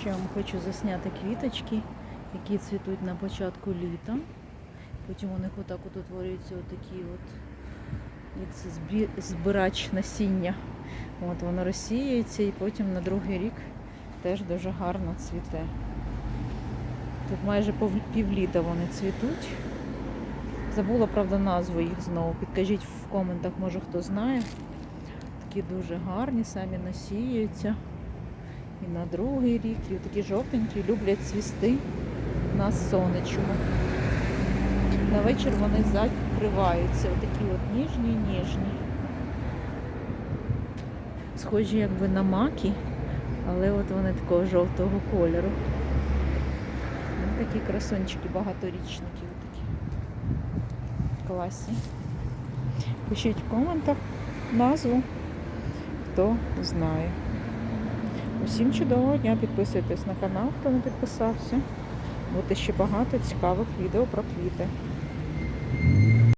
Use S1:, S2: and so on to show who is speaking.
S1: Ще вам хочу засняти квіточки, які цвітуть на початку літа. Потім у них отак от утворюються отакі от, як це збирач насіння. От воно розсіюється і потім на другий рік теж дуже гарно цвіте. Тут майже півліта вони цвітуть. Забула, правда, назву їх знову. Підкажіть в коментах, може хто знає. Такі дуже гарні, самі насіюються. На другий рік, і такі жовтенькі, люблять цвісти на сонечку. На вечір вони закриваються. Отакі от ніжні, ніжні. Схожі якби на маки, але от вони такого жовтого кольору. Ну, такі красунчики, багаторічники. Такі. Класні. Пишіть в коментах назву, хто знає. Усім чудового дня, підписуйтесь на канал, хто не підписався. Буде ще багато цікавих відео про квіти.